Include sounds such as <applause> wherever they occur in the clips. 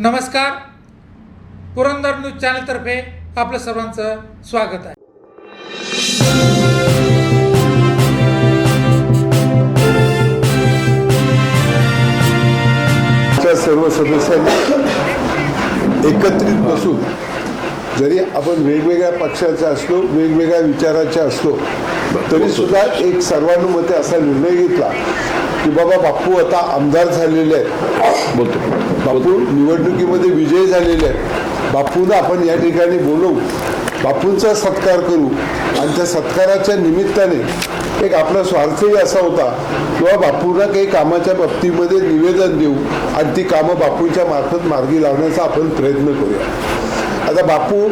नमस्कार. पुरंदर न्यूज चॅनलतर्फे आपलं सर्वांचं स्वागत आहे. सर्व सदस्यांनी एकत्रित बसून जरी आपण वेगवेगळ्या पक्षाचे असलो वेगवेगळ्या विचाराचे असलो तरी सुद्धा एक सर्वानुमते असा निर्णय घेतला. की बाबा बापू आता आमदार झालेले आहेत. बोलतो. बापू निवडणुकीमध्ये विजयी झालेले आहेत. बापूंना आपण या ठिकाणी बोलवू. बापूंचा सत्कार करू. आणि त्या सत्काराच्या निमित्ताने एक आपला स्वार्थही असा होता किंवा बापूंना काही कामाच्या बाबतीमध्ये निवेदन देऊ आणि ती कामं बापूंच्या मार्फत मार्गी लावण्याचा आपण प्रयत्न करूया. आता बापू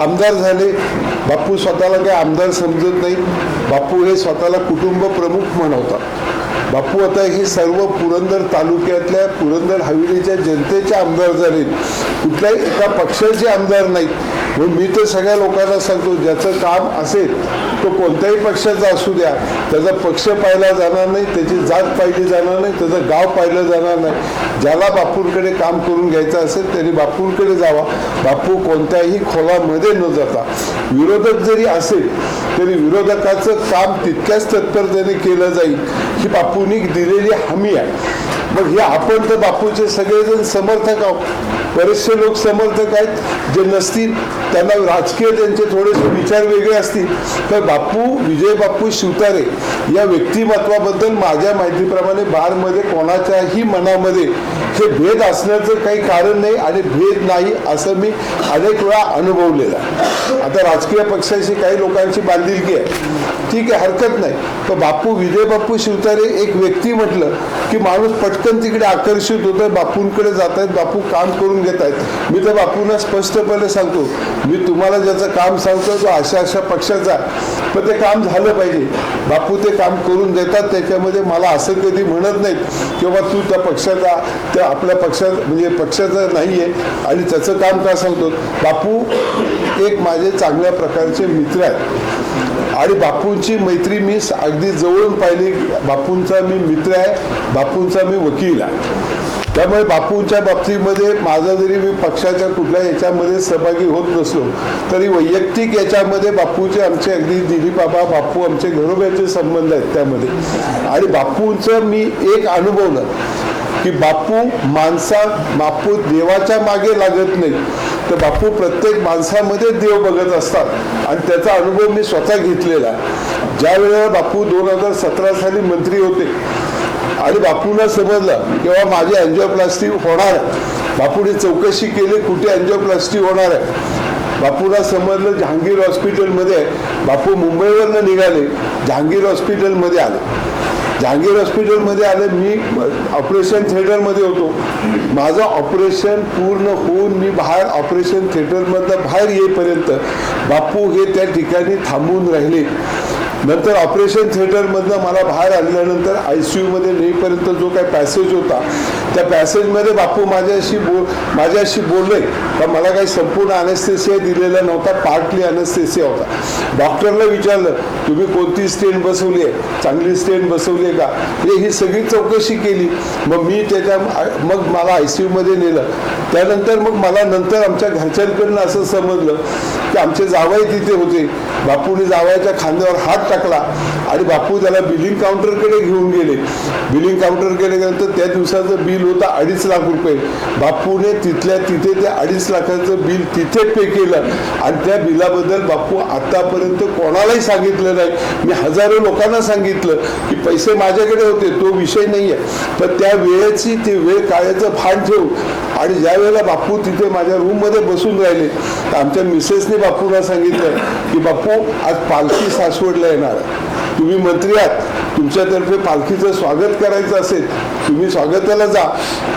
आमदार झाले. बापू स्वतःला काही आमदार समजत नाही. बापू हे स्वतःला कुटुंब प्रमुख म्हणवतात. बापू आता हे सर्व पुरंदर तालुक्यातल्या पुरंदर हवेलीच्या जनतेचे आमदार झाले कुठल्याही एका पक्षाचे आमदार नाहीत म्हणून मी तर सगळ्या लोकांना सांगतो ज्याचं काम असेल तो कोणत्याही पक्षाचा असू द्या. त्याचा पक्ष पाहिला जाणार नाही त्याची जात पाहिली जाणार नाही त्याचं गाव पाहिलं जाणार नाही. ज्याला बापूंकडे काम करून घ्यायचं असेल त्यांनी बापूंकडे जावा. बापू कोणत्याही खोलामध्ये न जाता. विरोधक जरी असेल तरी विरोधकाचं काम तितक्याच तत्परतेने केलं जाईल ही बापूंनी दिलेली हमी आहे. मग हे आपण तर बापूचे सगळेजण समर्थक आहोत. बरेचसे लोक समर्थक आहेत जे नसतील त्यांना राजकीय त्यांचे थोडेसे विचार वेगळे असतील. तर बापू विजय बापू शिवतारे या व्यक्तिमत्वाबद्दल माझ्या माहितीप्रमाणे बारमध्ये कोणाच्याही मनामध्ये हे भेद असण्याचं काही कारण नाही आणि भेद नाही असं मी अनेक वेळा अनुभवलेलं आता राजकीय पक्षाशी काही लोकांची बांधिलकी आहे. ठीक आहे हरकत नाही. पण बापू विजय बापू शिवतारे एक व्यक्ती म्हटलं की माणूस पटकन तिकडे आकर्षित होतं बापूंकडे जात आहेत बापू काम करून घेत आहेत मी तर बापूंना स्पष्टपणे सांगतो मी तुम्हाला ज्याचं काम सांगतो तो अशा अशा पक्षाचा पण ते काम झालं पाहिजे. बापू ते काम करून देतात त्याच्यामध्ये मला असं कधी म्हणत नाहीत किंवा तू त्या पक्षाचा त्या आपल्या पक्षात म्हणजे पक्षाचा नाही आहे आणि त्याचं काम का सांगतो बापू एक माझे चांगल्या प्रकारचे मित्र आहेत. आणि बापूंची मैत्री मी अगदी जवळून पाहिली. बापूंचा मी मित्र आहे. बापूंचा मी वकील आहे. त्यामुळे बापूंच्या बाबतीमध्ये माझा जरी मी पक्षाच्या कुठल्या याच्यामध्ये सहभागी होत नसलो तरी वैयक्तिक याच्यामध्ये बापूचे आमचे अगदी दिलीप बाबा बापू आमचे घरोब्याचे संबंध आहेत त्यामध्ये. आणि बापूंचं मी एक अनुभवलं की बापू माणसा बापू देवाच्या मागे लागत नाही. तर बापू प्रत्येक माणसामध्ये देव बघत असतात. आणि त्याचा अनुभव मी स्वतः घेतलेला. ज्यावेळेला ज्या वेळेला बापू दोन हजार सतरा साली मंत्री होते आणि बापूला समजलं किंवा माझी अँजिओप्लास्टी होणार बापूने चौकशी केली कुठे अँजिओप्लास्टी होणार आहे. बापूला समजलं जहांगीर हॉस्पिटलमध्ये आहे. बापू मुंबईवरनं निघाले जहांगीर हॉस्पिटलमध्ये आले. जहांगीर हॉस्पिटलमध्ये आले मी ऑपरेशन थिएटरमध्ये होतो. माझं ऑपरेशन पूर्ण होऊन मी बाहेर ऑपरेशन थिएटरमधनं बाहेर येईपर्यंत बापू हे त्या ठिकाणी थांबून राहिले. नंतर ऑपरेशन थिएटरमधनं मला बाहेर आणल्यानंतर आय सी यूमध्ये नेईपर्यंत जो काही पॅसेज होता त्या पॅसेजमध्ये बापू माझ्याशी बोल माझ्याशी बोलले. पण मला काही संपूर्ण अनेस्थेसिया दिलेला नव्हता पार्टली अनेस्थेसिया होता. डॉक्टरला विचारलं तुम्ही कोणती स्टेन बसवली आहे? चांगली स्टेन बसवली आहे का? म्हणजे ही सगळी चौकशी केली. मग मी त्याच्या मग मला आय सी यूमध्ये नेलं. त्यानंतर मग मला नंतर आमच्या घरच्यांकडनं असं समजलं की आमचे जावई तिथे होते. बापूने जावयाच्या खांद्यावर हात टाकला. आणि बापू त्याला बिलिंग काउंटरकडे घेऊन गेले. बिलिंग काउंटर गेल्यानंतर त्या दिवसाचं बिल होतं अडीच लाख रुपये. बापूने तिथल्या तिथे ते अडीच लाखाचं बिल तिथे पे केलं. आणि त्या बिलाबद्दल बापू आतापर्यंत कोणालाही सांगितलं नाही. मी हजारो लोकांना सांगितलं की पैसे माझ्याकडे होते तो विषय नाही आहे पण त्या वेळेची ती वेळ काळाचं भान ठेवून आणि ज्या वेळेला बापू तिथे माझ्या रूममध्ये बसून राहिले तर आमच्या मिसेसने बापूला सांगितलं की बापू आज पालखी सासवडला येणार आहे. तुम्ही मंत्री आहात तुमच्यातर्फे पालखीचं स्वागत करायचं असेल तुम्ही स्वागताला जा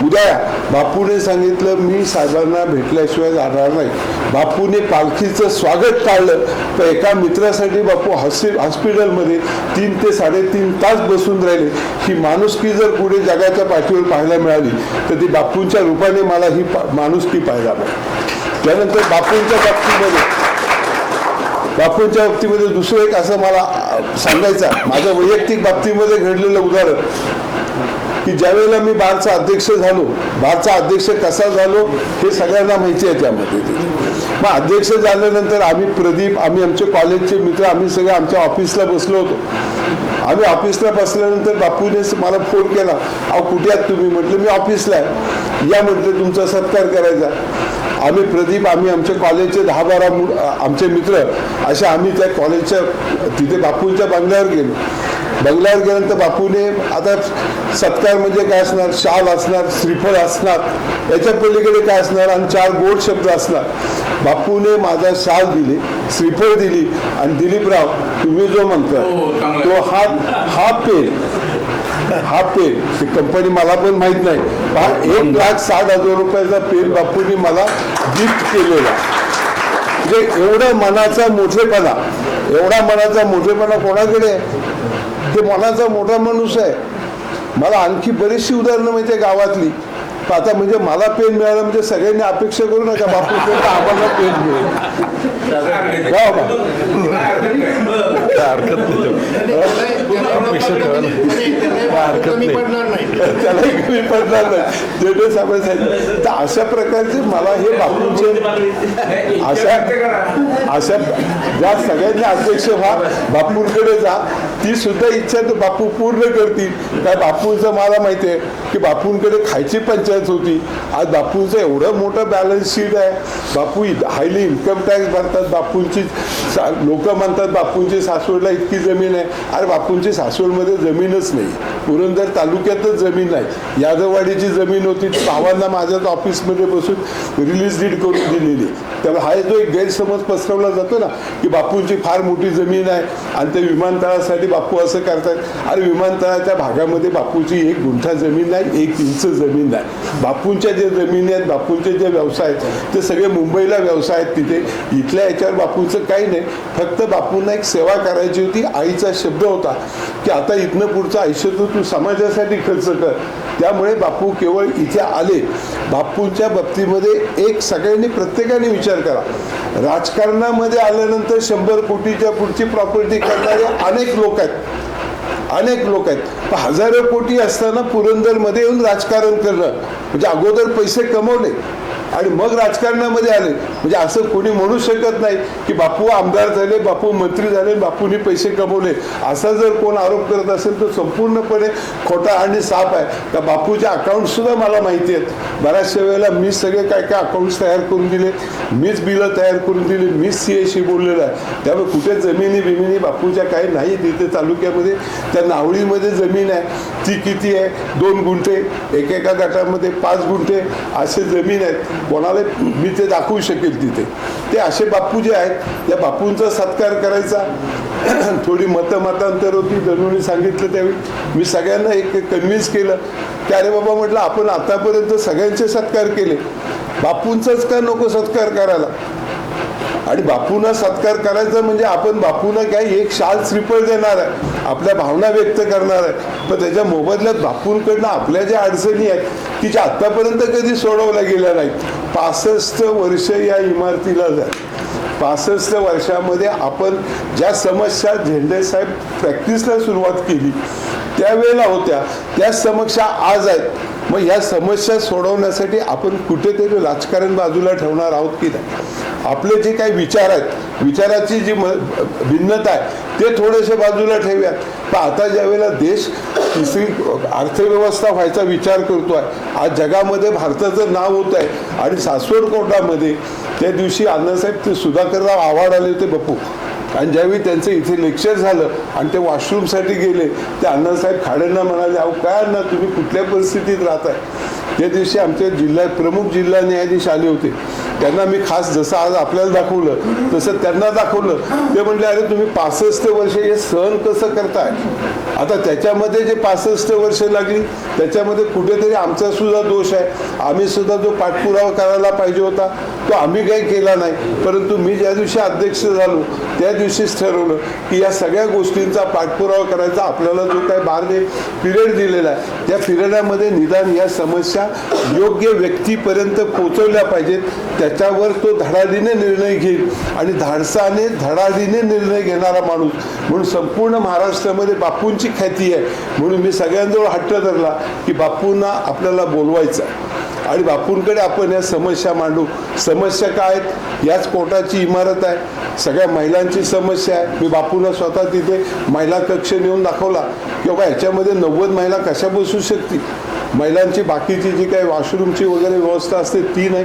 उद्या या. बापूने सांगितलं मी साहेबांना भेटल्याशिवाय जाणार नाही बापूने पालखीचं स्वागत काढलं तर एका मित्रासाठी बापू हॉस्पि हॉस्पिटलमध्ये तीन ते साडेतीन तास बसून राहिले ही माणुसकी जर पुढे जगाच्या पाठीवर पाहायला मिळाली तर ती बापूंच्या रूपाने मला ही पा- माणुसकी पाहायला मिळाली त्यानंतर बापूंच्या बाबतीमध्ये बापूंच्या बाबतीमध्ये दुसरं एक असं मला सांगायचं आहे. माझ्या वैयक्तिक बाबतीमध्ये घडलेलं उदाहरण की ज्यावेळेला मी बारचा अध्यक्ष झालो बारचा अध्यक्ष कसा झालो हे सगळ्यांना माहिती आहे त्यामध्ये मग अध्यक्ष झाल्यानंतर आम्ही प्रदीप आम्ही आमचे कॉलेजचे मित्र आम्ही सगळे आमच्या ऑफिसला बसलो होतो आम्ही ऑफिसला बसल्यानंतर बापूने मला फोन केला अहो कुठे आहात तुम्ही? म्हटलं मी ऑफिसला आहे. या म्हटलं तुमचा सत्कार करायचा. आम्ही प्रदीप आम्ही आमच्या कॉलेजचे दहा बारा मु आमचे मित्र असे आम्ही त्या कॉलेजच्या तिथे बापूंच्या बंगल्यावर गेलो. बंगल्यावर गेल्यानंतर बापूने आता सत्कार म्हणजे काय असणार? शाल असणार श्रीफळ असणार याच्या पलीकडे काय असणार? आणि चार गोड शब्द असणार. बापूने माझा शाल दिली श्रीफळ दिली आणि दिलीपराव तुम्ही जो म्हणता तो हा हा पेन हा पेन ती कंपनी मला पण माहीत नाही. हा एक लाख साठ हजार रुपयाचा पेन बापूंनी मला गिफ्ट केलेला. म्हणजे एवढा मनाचा मोठेपणा एवढा मनाचा मोठेपणा कोणाकडे? ते मनाचा मोठा माणूस आहे. मला आणखी बरीचशी उदाहरणं माहिती आहे गावातली. आता म्हणजे मला पेन मिळालं म्हणजे सगळ्यांनी अपेक्षा करू नका बापू आम्हाला पेन मिळेल. कमी पडणार नाही. त्यालाही कमी पडणार नाही. जेठे साहेब सांगितलं तर अशा प्रकारचे मला हे बापूंचे अशा अशा ज्या सगळ्यांनी अध्यक्ष व्हा बापूंकडे जा. ती सुद्धा इच्छा तर बापू पूर्ण करतील. काय बापूंचं मला माहिती आहे की बापूंकडे खायची पंचायत होती. आज बापूंचं एवढं मोठं बॅलन्स शीट आहे. बापू हायली इन्कम टॅक्स भरतात. बापूंची लोक म्हणतात बापूंची सासवडला इतकी जमीन आहे. अरे बापूंची पुरंदरमध्ये जमीनच नाही. पुरंदर तालुक्यातच जमीन नाही. यादववाडीची जमीन होती ती भावांना माझ्याच ऑफिसमध्ये बसून रिलीज डीड करून दिलेली. त्यामुळे हा जो एक गैरसमज पसरवला जातो ना की बापूंची फार मोठी जमीन आहे आणि ते विमानतळासाठी बापू असं करतात. अरे विमानतळाच्या भागामध्ये बापूची एक गुंठा जमीन नाही एक इंच जमीन नाही. बापूंच्या ज्या जमिनी आहेत बापूंचे जे व्यवसाय आहेत ते सगळे मुंबईला व्यवसाय आहेत तिथे. इथल्या याच्यावर बापूंचं काही नाही. फक्त बापूंना एक सेवा करायची होती. आईचा शब्द होता की आता इथनं पुढचं आयुष्य तू तू समाजासाठी खर्च कर. त्यामुळे बापू केवळ इथे आले. बापूंच्या बाबतीमध्ये एक सगळ्यांनी प्रत्येकाने विचार करा. राजकारणामध्ये आल्यानंतर शंभर कोटीच्या पुढची प्रॉपर्टी करणारे अनेक लोक आहेत. अनेक लोक आहेत. पण हजारो कोटी असताना पुरंदरमध्ये येऊन राजकारण करणं म्हणजे अगोदर पैसे कमवले आणि मग राजकारणामध्ये आले. म्हणजे असं कोणी म्हणू शकत नाही की बापू आमदार झाले बापू मंत्री झाले बापूंनी पैसे कमवले. असा जर कोण आरोप करत असेल तर संपूर्णपणे खोटा आणि साप आहे. तर बापूचे अकाउंटसुद्धा मला माहिती आहेत. बऱ्याचशा वेळेला मी सगळे काय काय अकाउंट्स तयार करून दिले. मीच बिलं तयार करून दिली. मीच सी एशी बोललेलं आहे. त्यामुळे कुठे जमिनी बिमिनी बापूच्या काही नाही तिथे तालुक्यामध्ये. त्या नावळीमध्ये जमीन आहे. ती किती आहे? दोन गुंठे. एकेका गटामध्ये पाच गुंठे. असे जमीन आहेत. कोणाला मी ते दाखवू शकेल तिथे. ते असे बापू जे आहेत या बापूंचा सत्कार करायचा. <clears throat> थोडी मतं मतांतर होती जणूने सांगितलं त्यावेळी. मी सगळ्यांना एक कन्व्हिन्स केलं. की अरे बाबा म्हटलं आपण आतापर्यंत सगळ्यांचे सत्कार केले. बापूंचाच का नको सत्कार करायला? आणि बापूंना सत्कार करायचा म्हणजे आपण बापूंना काय एक शाल श्रीफळ देणार आहे. आपल्या भावना व्यक्त करणार आहे. पण त्याच्या मोबदल्यात बापूंकडनं आपल्या ज्या अडचणी आहेत की आत्तापर्यंत कधी सोडवल्या गेल्या नाहीत. पासष्ट वर्ष या इमारतीला झाली पासष्ट वर्षामध्ये आपण ज्या समस्या झेंडे साहेब प्रॅक्टिसला सुरुवात केली त्यावेळेला होत्या. त्या समस्या आज आहेत. मग या समस्या सोडवण्यासाठी आपण कुठेतरी राजकारण बाजूला ठेवणार आहोत की नाही? आपले जे काही विचार आहेत विचाराची जी म भिन्नता आहे ते थोडेसे बाजूला ठेवूयात. पण आता ज्यावेळेला देश तिसरी अर्थव्यवस्था व्हायचा विचार करतो आहे आज जगामध्ये भारताचं नाव होत आहे आणि सासवड कोर्टामध्ये त्या दिवशी अण्णासाहेब ते सुधाकरराव आव्हाड आले होते बप्पू. आणि ज्यावेळी त्यांचं इथे लेक्चर झालं आणि ते वॉशरूमसाठी गेले ते अण्णासाहेब खाडेंना म्हणाले अहो काय अण्णा तुम्ही कुठल्या परिस्थितीत राहताय? त्या दिवशी आमच्या जिल्ह्यात प्रमुख जिल्हा न्यायाधीश आले होते. त्यांना मी खास जसं आज आपल्याला दाखवलं तसं त्यांना दाखवलं. ते म्हणले अरे तुम्ही पासष्ट वर्ष हे सहन कसं करताय? आता त्याच्यामध्ये जे पासष्ट वर्ष लागली त्याच्यामध्ये कुठेतरी आमचा सुद्धा दोष आहे. आम्ही सुद्धा जो पाठपुरावा करायला पाहिजे होता तो आम्ही काही केला नाही. परंतु मी ज्या दिवशी अध्यक्ष झालो त्या दिवशीच ठरवलं की या सगळ्या गोष्टींचा पाठपुरावा करायचा आपल्याला जो काही बारने पिरियड दिलेला आहे त्या पिरियडामध्ये निदान या समस्या योग्य व्यक्तीपर्यंत पोचवल्या पाहिजेत. त्याच्यावर तो धडाडीने निर्णय घेईल आणि धाडसाने धडाडीने निर्णय घेणारा माणूस. म्हणून संपूर्ण महाराष्ट्रामध्ये बापूंची बापूंची ख्याती आहे. म्हणून मी सगळ्यांजवळ हट्ट धरला की बापूंना आपल्याला बोलवायचं आणि बापूंकडे आपण या समस्या मांडू. समस्या काय आहेत? याच कोर्टाची इमारत आहे. सगळ्या महिलांची समस्या आहे. मी बापूंना स्वतः तिथे महिला कक्ष नेऊन दाखवला. की बाबा याच्यामध्ये नव्वद महिला कशा बसू शकतील? महिलांची बाकीची जी काही वॉशरूमची वगैरे व्यवस्था असते ती नाही.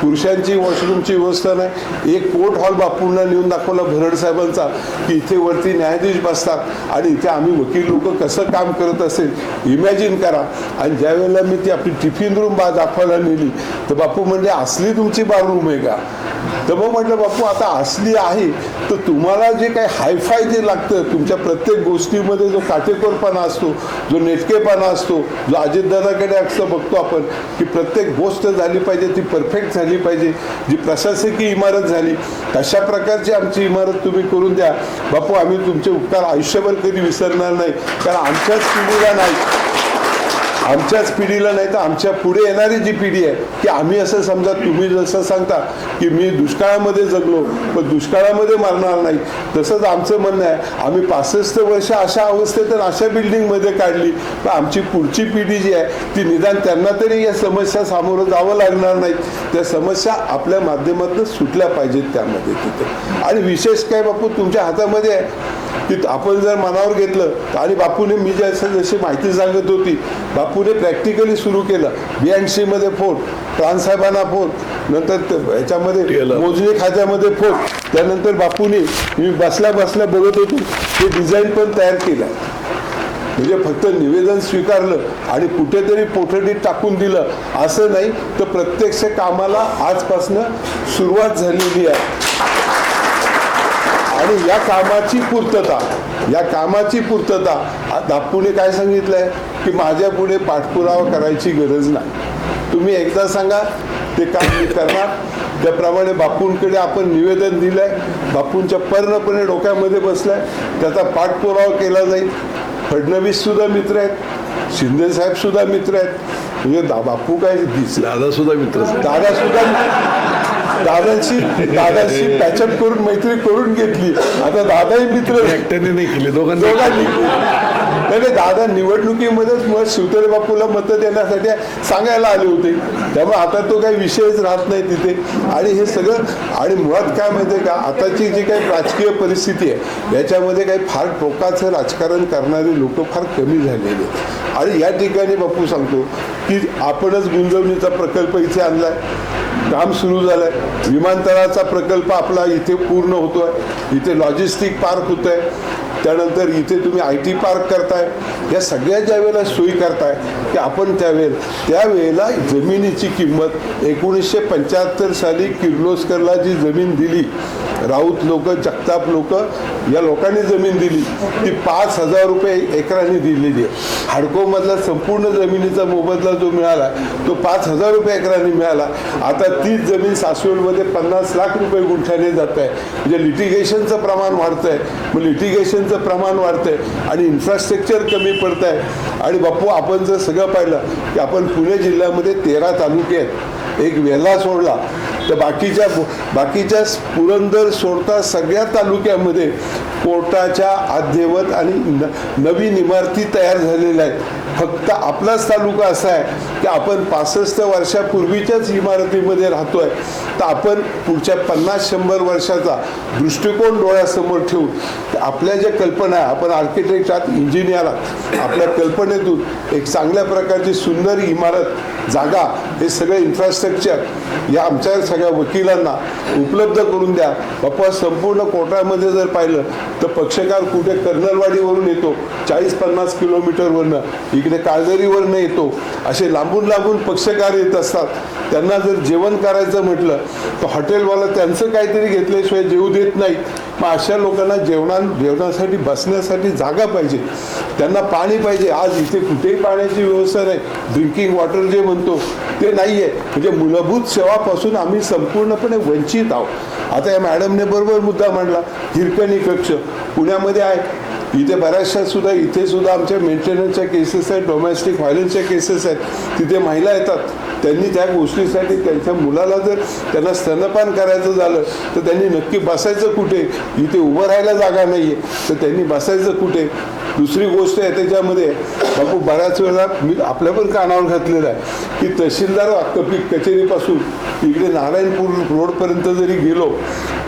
पुरुषांची वॉशरूमची व्यवस्था नाही. एक कोर्ट हॉल बापूंना नेऊन दाखवला भरड साहेबांचा की इथे वरती न्यायाधीश बसतात आणि इथे आम्ही वकील लोक कसं काम करत असेल इमॅजिन करा. आणि ज्यावेळेला मी ती आपली टिफिन रूम बा दाखवायला नेली तर बापू म्हणजे असली तुमची बाथरूम आहे का? तर मग म्हटलं बापू आता असली आहे तर तुम्हाला जे काही हायफाय जे लागतं तुमच्या प्रत्येक गोष्टीमध्ये जो काटेकोरपणा असतो जो नेटकेपणा असतो जो अजितदादाकडे असं बघतो आपण की प्रत्येक गोष्ट झाली पाहिजे ती परफेक्ट झाली पाहिजे जी प्रशासकीय इमारत झाली तशा प्रकारची आमची इमारत तुम्ही करून द्या. बापू आम्ही तुमचे उपकार आयुष्यभर कधी विसरणार नाही कारण आमच्याच पिढीला नाही. आमच्याच पिढीला नाही तर आमच्या पुढे येणारी जी पिढी आहे की आम्ही असं समजा तुम्ही जसं सांगता की मी दुष्काळामध्ये जगलो पण दुष्काळामध्ये मरणार नाही. तसंच आमचं म्हणणं आहे आम्ही पासष्ट वर्ष अशा अवस्थेत अशा बिल्डिंगमध्ये काढली तर आमची पुढची पिढी जी आहे ती निदान त्यांना तरी या समस्या सामोरं जावं लागणार नाही. त्या समस्या आपल्या माध्यमातून सुटल्या पाहिजेत त्यामध्ये तिथे. आणि विशेष काय बापू तुमच्या हातामध्ये आहे. की आपण जर मनावर घेतलं आणि बापूने मी जसं जशी माहिती सांगत होती बापूने प्रॅक्टिकली सुरू केलं. बी अँड सीमध्ये फोन प्राणसाहेबांना फोन नंतर ते- याच्यामध्ये मोजणी खात्यामध्ये फोन त्यानंतर बापूने मी बसल्या बसल्या बघत होतो ते डिझाईन पण तयार केलं. म्हणजे फक्त निवेदन स्वीकारलं आणि कुठेतरी पोठडीत टाकून दिलं. असं नाही तर प्रत्यक्ष कामाला आजपासनं सुरुवात झालेली आहे. आणि या कामाची पूर्तता या कामाची पूर्तता बापूने काय सांगितलंय? की माझ्या पुढे पाठपुरावा करायची गरज नाही. तुम्ही एकदा सांगा ते काम मी करणार. त्याप्रमाणे बापूंकडे आपण निवेदन दिलंय. बापूंच्या पूर्णपणे डोक्यामध्ये बसलाय. त्याचा पाठपुरावा केला जाईल. फडणवीस सुद्धा मित्र आहेत. शिंदे साहेब सुद्धा मित्र आहेत. म्हणजे दा- बापू काय दिसला? दादा सुद्धा मित्र दादा सुद्धा दादाशी दादाशी पॅचअप करून मैत्री करून घेतली. आता दादाही मित्र एकट्याने नाही केले दोघांनी. दोघांनी. नाही दादा निवडणुकीमध्येच मग शिवतरे बापूला मतं देण्यासाठी सांगायला आले होते. त्यामुळे आता तो काही विषयच राहत नाही तिथे. आणि हे सगळं आणि मुळात काय माहिती आहे का? आताची जी काही राजकीय परिस्थिती आहे याच्यामध्ये काही फार टोकाचं राजकारण करणारे लोक फार कमी झालेले. आणि या ठिकाणी बापू सांगतो की आपणच गुंजवणीचा प्रकल्प इथे आणलाय. काम सुरू झालंय. विमानतळाचा प्रकल्प आपला इथे पूर्ण होतोय. इथे लॉजिस्टिक पार्क होत आहे त्यानंतर इथे तुम्ही आय टी पार्क करताय. या सगळ्या ज्या वेळेला सोयी करताय की आपण त्यावेळेला त्यावेळेला जमिनीची किंमत एकोणीसशे पंच्याहत्तर साली किर्लोस्करला जी जमीन दिली राऊत लोक जगताप लोक या लोकांनी जमीन दिली ती पाच हजार रुपये एकराने दिलेली आहे. हाडकोमधला संपूर्ण जमिनीचा मोबदला जो मिळाला तो पाच हजार रुपये एकराने मिळाला. आता तीच जमीन सासवडमध्ये पन्नास लाख रुपये गुंठ्याने जात आहे. म्हणजे लिटिगेशनचं प्रमाण वाढतं आहे मग लिटिगेशन लिटिगेशनचं प्रमाण वाढतंय आणि इन्फ्रास्ट्रक्चर कमी पडत आहे आणि बापू आपण जर सगळं पाहिलं की आपण पुणे जिल्ह्यामध्ये तेरा तालुके आहेत. एक वेल्हा सोडला. तर बाकीच्या बाकीच्या पुरंदर सोडता सगळ्या तालुक्यामध्ये कोर्टाच्या अध्यवत आणि न नवीन इमारती तयार झालेल्या आहेत. फक्त आपलाच तालुका असा आहे की आपण पासष्ट वर्षापूर्वीच्याच इमारतीमध्ये राहतोय तर आपण पुढच्या पन्नास शंभर वर्षाचा दृष्टिकोन डोळ्यासमोर ठेवून आपल्या ज्या कल्पना आहे आपण आर्किटेक्ट आहात इंजिनियर आहात आपल्या कल्पनेतून एक चांगल्या प्रकारची सुंदर इमारत जागा हे सगळे इन्फ्रास्ट्रक्चर या आमच्या सगळ्या वकिलांना उपलब्ध करून द्या. बाप्पा संपूर्ण कोटामध्ये जर पाहिलं तर पक्षकार कुठे कर्नलवाडीवरून येतो चाळीस पन्नास किलोमीटरवरनं. इकडे काळदरीवरनं येतो असे लांबून लांबून पक्षकार येत असतात. त्यांना जर जेवण करायचं म्हटलं तर हॉटेलवाला त्यांचं काहीतरी घेतल्याशिवाय जेवू देत नाही. मग अशा लोकांना जेवणा जेवणासाठी बसण्यासाठी जागा पाहिजे. त्यांना पाणी पाहिजे. आज इथे कुठेही पाण्याची व्यवस्था नाही. ड्रिंकिंग वॉटर जे म्हणतो ते नाही आहे म्हणजे मूलभूत सेवापासून आम्ही संपूर्णपणे वंचित आहोत. आता या मॅडमने बरोबर मुद्दा मांडला. हिरकणी कक्ष. पुण्यामध्ये आहे. इथे बऱ्याचशा सुद्धा इथे सुद्धा आमच्या मेंटेनन्सच्या केसेस आहेत डोमेस्टिक व्हायलन्सच्या केसेस आहेत. तिथे महिला येतात. त्यांनी त्या गोष्टीसाठी त्यांच्या मुलाला जर त्यांना स्तनपान करायचं झालं तर त्यांनी नक्की बसायचं कुठे? इथे उभं राहायला जागा नाही आहे तर त्यांनी बसायचं कुठे? दुसरी गोष्ट आहे त्याच्यामध्ये बापू बऱ्याच वेळा मी आपल्या पण कानावर घातलेलं आहे की तहसीलदार कपी कचेरीपासून इकडे नारायणपूर रोडपर्यंत जरी गेलो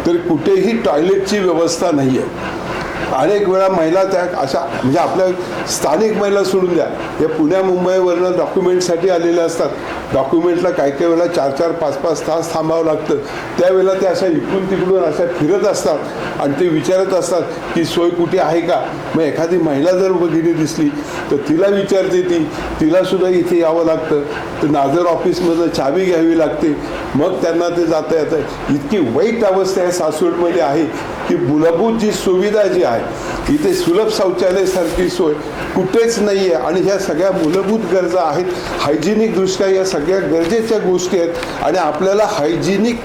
तरी कुठेही टॉयलेटची व्यवस्था नाही आहे अनेक वेळा महिला त्या अशा म्हणजे आपल्या स्थानिक महिला सोडून द्या. या पुण्या मुंबईवरनं डॉक्युमेंटसाठी आलेल्या असतात. डॉक्युमेंटला काही काही वेळा चार चार पाच पाच तास थांबावं लागतं. त्यावेळेला त्या अशा इकडून तिकडून अशा फिरत असतात आणि ते विचारत असतात की सोय कुठे आहे का? मग एखादी महिला जर गेली दिसली तर तिला विचारते ती. तिलासुद्धा इथे यावं लागतं. तर नाझर ऑफिसमधनं चावी घ्यावी लागते. मग त्यांना ते जाता येतं. इतकी वाईट अवस्था आहे सासवडमध्ये आहे. की मूलभूत जी सुविधा जी आहे इथे सुलभ शौचालयासारखी सोय कुठेच नाही आहे आणि ह्या सगळ्या मूलभूत गरजा आहेत. हायजिनिकदृष्ट्या या सगळ्या गरजेच्या गोष्टी आहेत. आणि आपल्याला हायजिनिक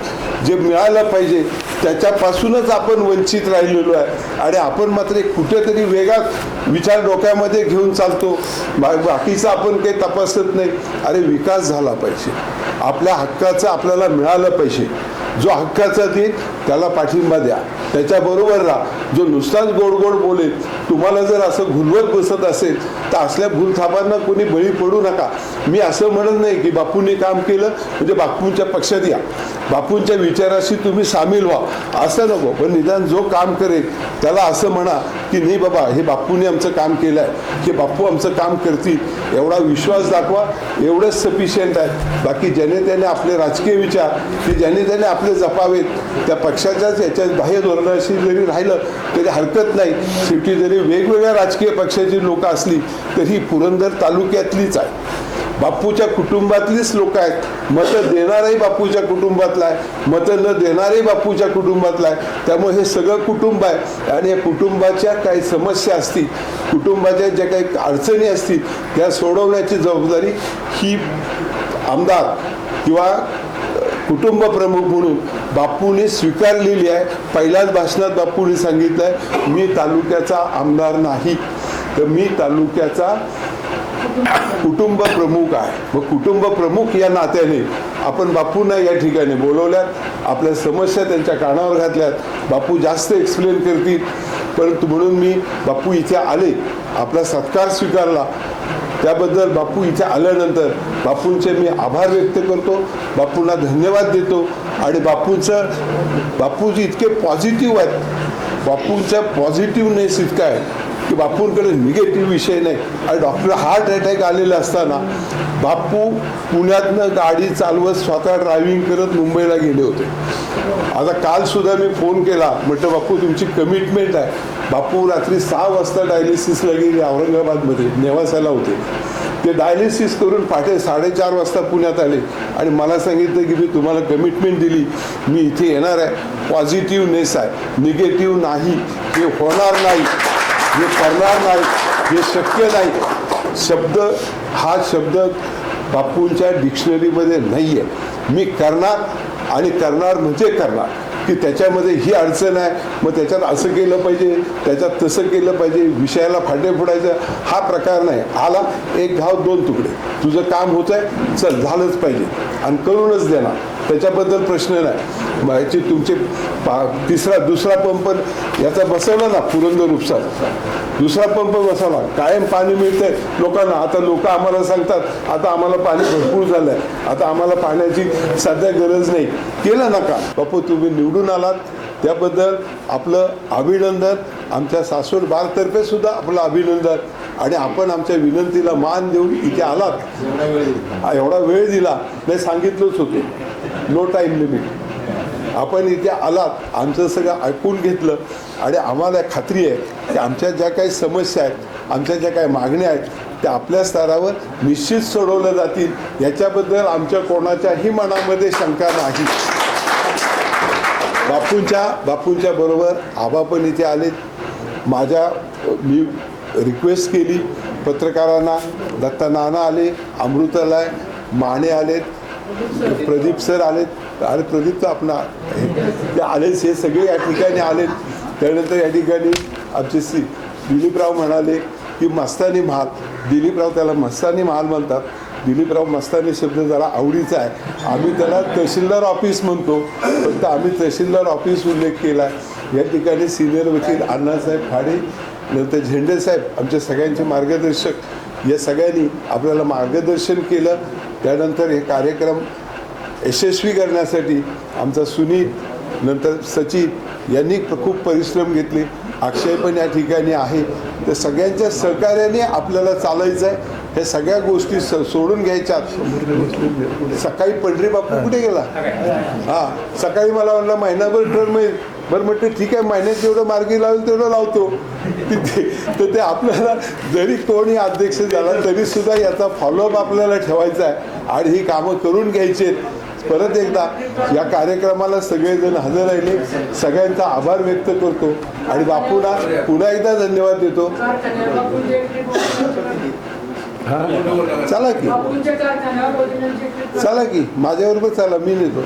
जे मिळालं पाहिजे त्याच्यापासूनच आपण वंचित राहिलेलो आहे. आणि आपण मात्र कुठेतरी वेगात विचार डोक्यामध्ये घेऊन चालतो. बा बाकीचं आपण काही तपासत नाही. अरे विकास झाला पाहिजे. आपल्या हक्काचं आपल्याला मिळालं पाहिजे. जो हक्काचा देईल त्याला पाठिंबा द्या. त्याच्याबरोबर राहा. जो नुसताच गोड गोड बोलेल तुम्हाला जर असं घुलवत बसत असेल तर असल्या भूलथापांना कोणी बळी पडू नका. मी असं म्हणत नाही की बापूंनी काम केलं म्हणजे बापूंच्या पक्षात या. बापूंच्या विचाराशी तुम्ही सामील व्हा. असं नको पण निदान जो काम करेल त्याला असं म्हणा की नाही बाबा हे बापूंनी आमचं काम केलं आहे की बापू आमचं काम करतील. एवढा विश्वास दाखवा एवढंच सफिशियंट आहे. बाकी ज्याने त्याने आपले राजकीय विचार की ज्याने त्याने आपले जपावेत. त्या पक्षाच्याच याच्यात बाह्य धोरणाशी जरी राहिलं तरी हरकत नाही. शेवटी जरी वेगवेगळ्या राजकीय पक्षाची लोक असली तरी पुरंदर तालुक्यातलीच आहे. बापूच्या कुटुंबातलीच लोक आहेत. मतं देणारही बापूच्या कुटुंबातला आहे. मतं न देणारही बापूच्या कुटुंबातला आहे. त्यामुळे हे सगळं कुटुंब आहे. आणि या कुटुंबाच्या काही समस्या असतील कुटुंबाच्या ज्या काही अडचणी असतील त्या सोडवण्याची जबाबदारी ही आमदार किंवा कुटुंब प्रमुख म्हणून बापूने स्वीकारलेली आहे. पहिल्याच भाषणात बापूने सांगितलं आहे मी तालुक्याचा आमदार नाही. तर मी तालुक्याचा कुटुंब प्रमुख आहे. मग कुटुंब प्रमुख या नात्याने आपण बापूंना या ठिकाणी बोलवल्यात. आपल्या समस्या त्यांच्या कानावर घातल्यात. बापू जास्त एक्सप्लेन करतील. परंतु म्हणून मी बापू इथे आले. आपला सत्कार स्वीकारला. त्याबद्दल बापू इथे आल्यानंतर बापूंचे मी आभार व्यक्त करतो बापूंना धन्यवाद देतो आणि बापूंचं बापूजी इतके पॉझिटिव्ह आहेत. बापूंचा पॉझिटिव्हनेस इतका आहे. की बापूंकडे निगेटिव्ह विषय नाही. आणि डॉक्टर हार्ट अटॅक आलेला असताना बापू पुण्यातनं गाडी चालवत स्वतः ड्रायव्हिंग करत मुंबईला गेले होते. आता कालसुद्धा मी फोन केला. म्हटलं बापू तुमची कमिटमेंट आहे. बापू रात्री सहा वाजता डायलिसिसला गेले औरंगाबादमध्ये नेवासाला होते. ते डायलिसिस करून पहाटे साडेचार वाजता पुण्यात आले. आणि मला सांगितलं की मी तुम्हाला कमिटमेंट दिली. मी इथे येणार आहे. पॉझिटिव्हनेस आहे. निगेटिव्ह नाही. हे होणार नाही. हे करणार नाही हे शक्य नाही. शब्द हा शब्द बापूंच्या डिक्शनरीमध्ये नाही आहे मी करणार आणि करणार म्हणजे करणार. की त्याच्यामध्ये ही अडचण आहे मग त्याच्यात असं केलं पाहिजे त्याच्यात तसं केलं पाहिजे विषयाला फाटे फोडायचं हा प्रकार नाही. आला एक घाव दोन तुकडे. तुझं काम होत आहे चल झालंच पाहिजे. आणि करूनच देणार. त्याच्याबद्दल प्रश्न नाही. माहिती तुमचे पा तिसरा दुसरा पंप याचा बसवला ना पुरंदर उपसा. दुसरा पंप बसवला. कायम पाणी मिळतंय. लोकांना आता लोक आम्हाला सांगतात आता आम्हाला पाणी भरपूर झालं आहे आता आम्हाला पाण्याची सध्या गरज नाही. केलं नका. बापू तुम्ही निवडून आलात. त्याबद्दल आपलं अभिनंदन. आमच्या सासूर बागतर्फे सुद्धा आपलं अभिनंदन. आणि आपण आमच्या विनंतीला मान देऊन इथे आलात. हा, एवढा वेळ दिला. नाही सांगितलंच होतं. नो टाईम लिमिट आपण इथे आलात आमचं सगळं ऐकून घेतलं. आणि आम्हाला खात्री आहे की आमच्या ज्या काही समस्या आहेत आमच्या ज्या काही मागण्या आहेत त्या आपल्या स्तरावर निश्चित सोडवल्या जातील. याच्याबद्दल आमच्या कोणाच्याही मनामध्ये शंका नाही. बापूंच्या बापूंच्या बरोबर आबा पण इथे आलेत. माझ्या मी रिक्वेस्ट केली. पत्रकारांना दत्ता नाना आले अमृतालाय माने आलेत. प्रदीप सर आलेत अरे प्रदीप तर आपला ते आलेच हे सगळे या ठिकाणी आलेत. त्यानंतर या ठिकाणी आमचे श्री दिलीपराव म्हणाले की मस्तानी महाल दिलीपराव त्याला मस्तानी महाल म्हणतात. दिलीपराव मस्तानी शब्द जरा आवडीचा आहे. आम्ही त्याला तहसीलदार ऑफिस म्हणतो फक्त आम्ही तहसीलदार ऑफिस उल्लेख केला आहे या ठिकाणी सिनियर वकील अण्णासाहेब फाडे नंतर झेंडे साहेब आमच्या सगळ्यांचे मार्गदर्शक. या सगळ्यांनी आपल्याला मार्गदर्शन केलं. त्यानंतर हे कार्यक्रम यशस्वी करण्यासाठी आमचा सुनील नंतर सचिन यांनी खूप परिश्रम घेतले. अक्षय पण या ठिकाणी आहे. तर सगळ्यांच्या सहकार्याने आपल्याला चालायचं आहे हे सगळ्या गोष्टी स सोडून घ्यायच्यात सकाळी पंढरी बापू कुठे गेला? हा सकाळी मला म्हणलं महिनाभर टर्म येईल बरं म्हटलं ठीक आहे महिन्यात जेवढं मार्गी लावेल तेवढं लावतो. तिथे तर ते आपल्याला जरी कोणी अध्यक्ष झाला तरी सुद्धा याचा फॉलोअप आपल्याला ठेवायचा आहे. आणि ही कामं करून घ्यायची आहेत. परत एकदा या कार्यक्रमाला सगळेजण हजर राहिले. सगळ्यांचा आभार व्यक्त करतो. आणि बापूंना पुन्हा एकदा धन्यवाद देतो. चला की. चला की. माझ्याबरोबर चला. मी नेतो.